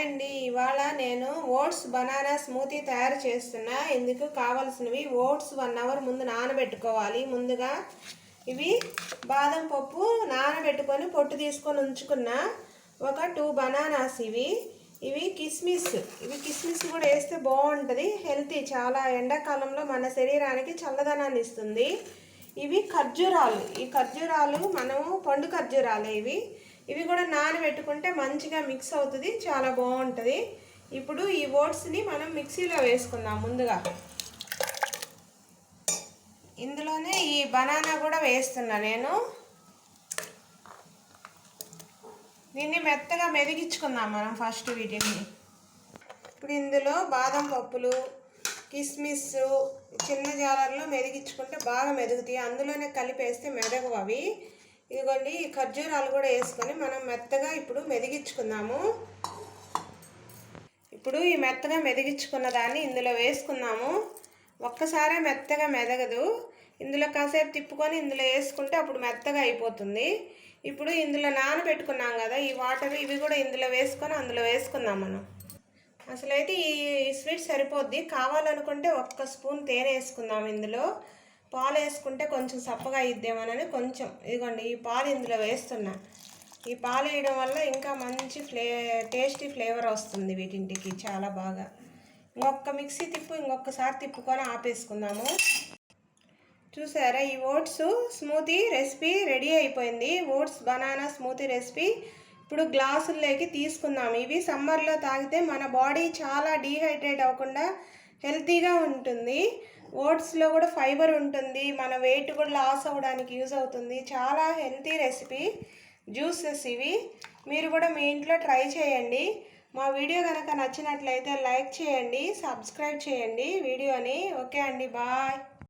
అండి ఇవాళ నేను ఓట్స్ బనానా స్మూతీ తయారు చేస్తున్నా. ఇందుకు కావాల్సినవి ఓట్స్ వన్ అవర్ ముందు నానబెట్టుకోవాలి. ముందుగా ఇవి బాదం పప్పు నానబెట్టుకొని పొట్టు తీసుకొని ఉంచుకున్న ఒక టూ బనానాస్ ఇవి. ఇవి కిస్మిస్. ఇవి కిస్మిస్ కూడా వేస్తే బాగుంటుంది హెల్తీ. చాలా ఎండాకాలంలో మన శరీరానికి చల్లదనాన్ని ఇస్తుంది. ఇవి ఖర్జూరాలు. ఈ ఖర్జూరాలు మనము పండు ఖర్జూరాలు ఇవి. ఇవి కూడా నానబెట్టుకుంటే మంచిగా మిక్స్ అవుతుంది చాలా బాగుంటుంది. ఇప్పుడు ఈ ఓట్స్ని మనం మిక్సీలో వేసుకుందాం ముందుగా. ఇందులోనే ఈ బనానా కూడా వేస్తున్నా నేను. దీన్ని మెత్తగా మెదిగించుకుందాం మనం ఫస్ట్ వీటిని. ఇప్పుడు ఇందులో బాదం పప్పులు కిస్మిస్ చిన్న జాలర్లో మెదిగించుకుంటే బాగా మెదుగుతాయి. అందులోనే కలిపేస్తే మెదగవు అవి. ఇదిగోండి ఈ ఖర్జూరాలు కూడా వేసుకొని మనం మెత్తగా ఇప్పుడు మెదిగించుకుందాము. ఇప్పుడు ఈ మెత్తగా మెదిగించుకున్న దాన్ని ఇందులో వేసుకుందాము. ఒక్కసారే మెత్తగా మెదగదు. ఇందులో కాసేపు తిప్పుకొని ఇందులో వేసుకుంటే అప్పుడు మెత్తగా అయిపోతుంది. ఇప్పుడు ఇందులో నానబెట్టుకున్నాం కదా ఈ వాటర్ ఇవి కూడా ఇందులో వేసుకొని అందులో వేసుకుందాం మనం. అసలైతే ఈ స్వీట్ సరిపోద్ది. కావాలనుకుంటే ఒక్క స్పూన్ తేనె వేసుకుందాం ఇందులో. పాలు వేసుకుంటే కొంచెం సప్పగా ఇద్దామనని కొంచెం. ఇదిగోండి ఈ పాలు ఇందులో వేస్తున్నా. ఈ పాలు వేయడం వల్ల ఇంకా మంచి ఫ్లే టేస్టీ ఫ్లేవర్ వస్తుంది వీటింటికి చాలా బాగా. ఇంకొక మిక్సీ తిప్పు ఇంకొకసారి తిప్పుకొని ఆపేసుకుందాము. చూసారా ఈ ఓట్స్ స్మూతీ రెసిపీ రెడీ అయిపోయింది. ఓట్స్ బనానా స్మూతీ రెసిపీ ఇప్పుడు గ్లాసుల్లోకి తీసుకుందాం ఇవి సమ్మర్లో తాగితే మన బాడీ చాలా డీహైడ్రేట్ అవ్వకుండా హెల్తీగా ఉంటుంది. ఓట్స్లో కూడా ఫైబర్ ఉంటుంది. మన వెయిట్ కూడా లాస్ అవ్వడానికి యూజ్ అవుతుంది. చాలా హెల్తీ రెసిపీ. జ్యూసెస్ ఇవి. మీరు కూడా మీ ఇంట్లో ట్రై చేయండి. మా వీడియో కనుక నచ్చినట్లయితే లైక్ చేయండి సబ్స్క్రైబ్ చేయండి వీడియోని. ఓకే అండి. బాయ్.